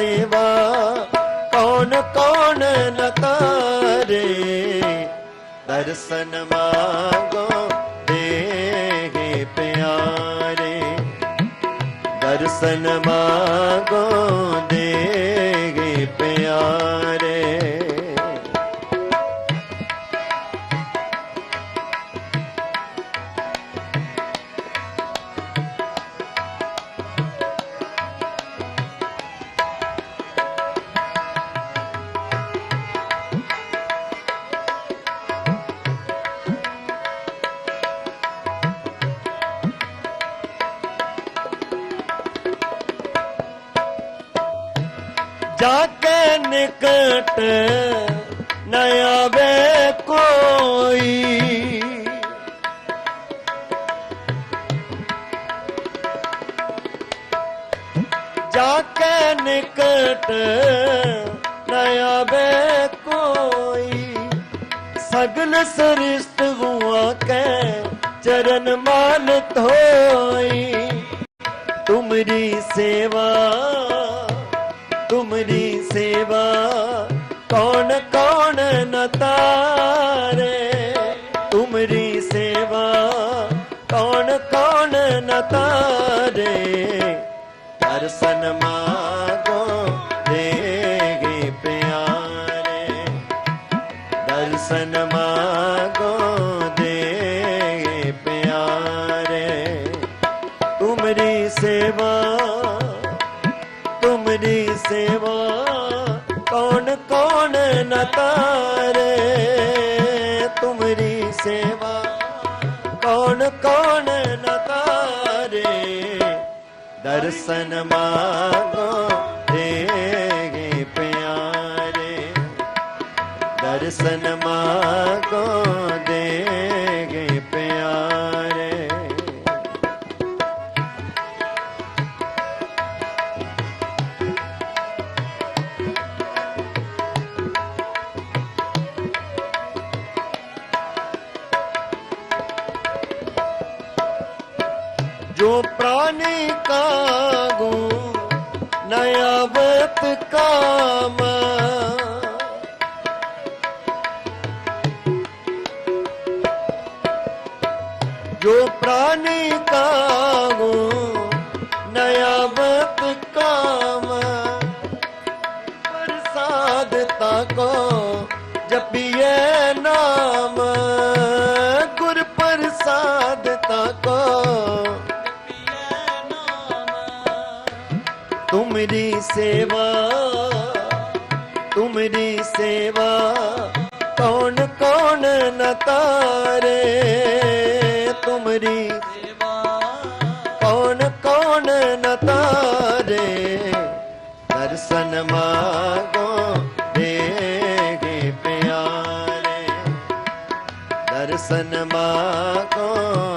ਸੇਵਾ ਕੌਣ ਕੌਣ ਨ ਤਾਰੇ ਦਰਸ਼ਨ ਮਾਗੋ ਦੇਗੇ ਪਿਆਰੇ। ਦਰਸ਼ਨ ਮਾਗੋ ਦੇ ਜਾ ਕੇ ਨਿਕਟ ਨ ਆਵੇ ਕੋਈ। ਜਾ ਕੇ ਨਿਕਟ ਨ ਆਵੇ ਕੋਈ। ਸਗਲ ਸ੍ਰਿਸ਼ਟ ਹੁਆ ਕੈ ਚਰਨ ਮਾਨਤ ਹੋਈ। ਤੁਮਰੀ ਸੇਵਾ ਤੁਮਰੀ ਸੇਵਾ ਕੌਣ ਕੌਣ ਨ ਤਾਰੇ ਤੁਮਰੀ ਸੇਵਾ ਕੌਣ ਕੌਣ ਨ ਤਾਰੇ ਦਰਸ਼ਨ ਮਾਗੋ ਦੇਗੇ ਪਿਆਰੇ ਦਰਸ਼ਨ ਮਾਗੋ ਤੁਮਰੀ ਸੇਵਾ ਕੌਣ ਕੌਣ ਨਾ ਤਾਰੇ? ਤੁਮਰੀ ਸੇਵਾ ਕੌਣ ਕੌਣ ਨਾ ਤਾਰੇ? ਦਰਸ਼ਨ ਮਾਗੋ ਦੇਗੇ ਪਿਆਰੇ। ਦਰਸ਼ਨ ਮਾਗੋ प्राणी कागो नयावत काम सेवा तुमरी सेवा कौन कौन न तारे तुमरी कौन कौन न तारे दर्शन मागो देगे प्यारे दर्शन मागो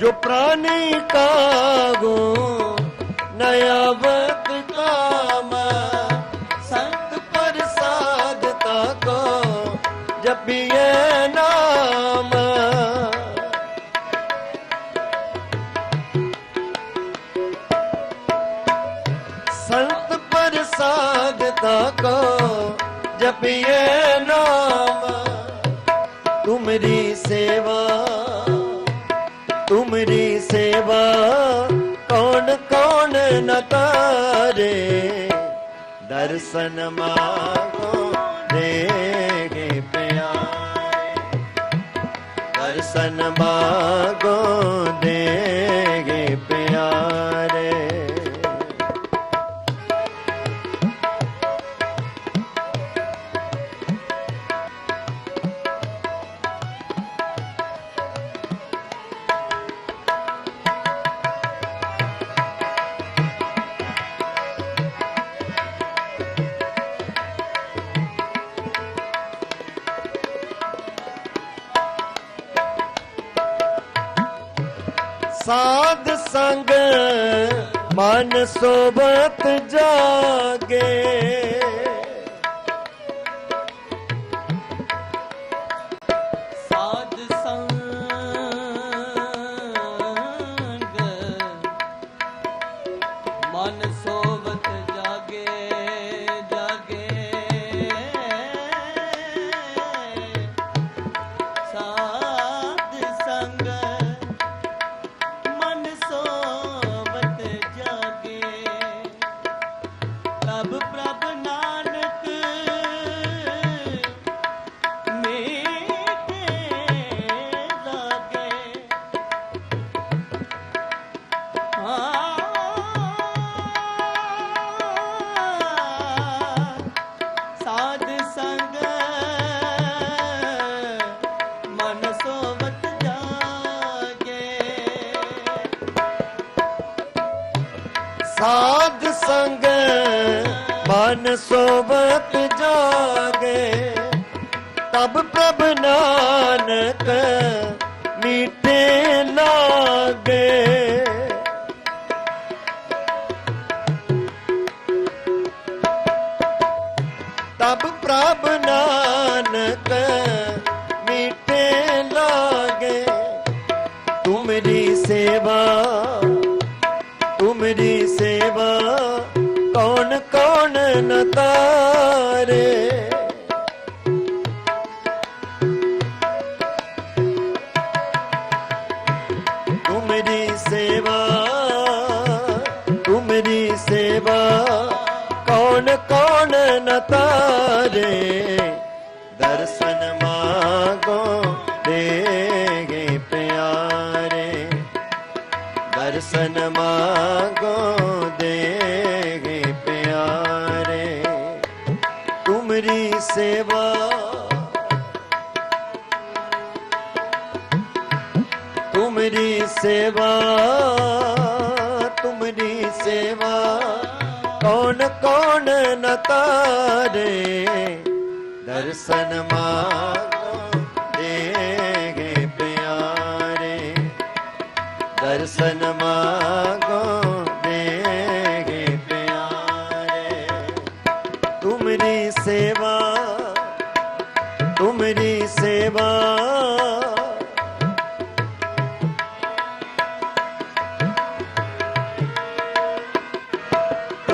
जो प्राणी कागो नयावत काम संत प्रसाद ताको जपिए नाम संत प्रसाद ताको जपिए नाम तुमरी सेवा ਤੁਮਰੀ ਸੇਵਾ ਕੌਣ ਕੌਣ ਨ ਕਰੇ ਦਰਸ਼ਨ ਮਾਗੋ ਦੇਗੇ ਪਿਆਰੇ ਦਰਸ਼ਨ ਮਾਗੋ ਦੇਗੇ ਪਿਆਰੇ ਸਾਧ ਸੰਗ ਮਨ ਸੋਬਤ ਜਾਗੇ। ਸਾਧ ਸੰਗ ਮਨ ਸੋਵਤ ਜਾਗੇ। ਸਾਧ ਸੰਗ ਮਨ ਸੋਬਤ ਜਾਗੇ। ਤਬ ਪ੍ਰਭ ਨਾਨਕ ਕੌਣ ਨ ਤਾਰੇ ਤੁਮਰੀ ਸੇਵਾ ਤੁਮਰੀ ਸੇਵਾ। ਕੌਣ ਕੌਣ ਨ ਤਾਰੇ? ਦਰਸ਼ਨ ਮਾਗੋ ਦੇਗੇ ਪਿਆਰੇ। ਦਰਸ਼ਨ ਮਾਗੋ ਸੇਵਾ। ਤੁਮਰੀ ਸੇਵਾ ਤੁਮਰੀ ਸੇਵਾ। ਕੌਣ ਕੌਣ ਨ ਤਾਰੇ ਦਰਸ਼ਨ ਮਾਗੋ ਦੇਗੇ ਪਿਆਰੇ। ਦਰਸ਼ਨ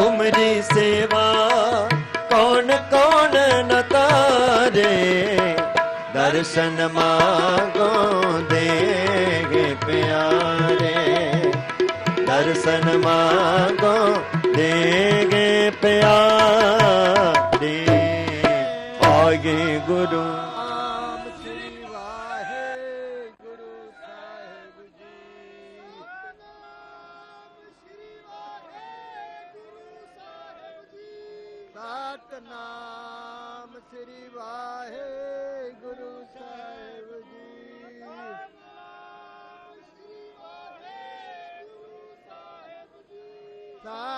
ਤੁਮਰੀ ਸੇਵਾ। ਕੌਣ ਕੌਣ ਨ ਤਾਰੇ? ਦਰਸ਼ਨ ਮਾਗੋ ਦੇਗੇ ਪਿਆਰੇ। ਦਰਸ਼ਨ ਮਾਗੋ ਦੇਗੇ ਪਿਆਰੇ। ਆਗੇ ਗੁਰੂ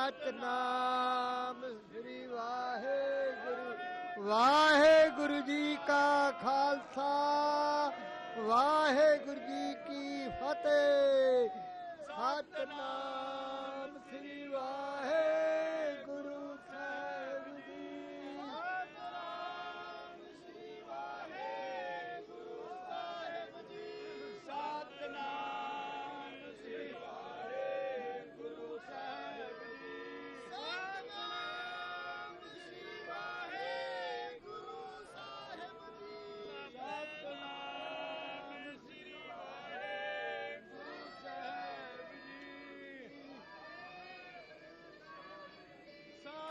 ਸਤਨਾਮ ਸ੍ਰੀ ਵਾਹਿਗੁਰੂ। ਵਾਹਿਗੁਰੂ ਜੀ ਕਾ ਖਾਲਸਾ। ਵਾਹਿਗੁਰੂ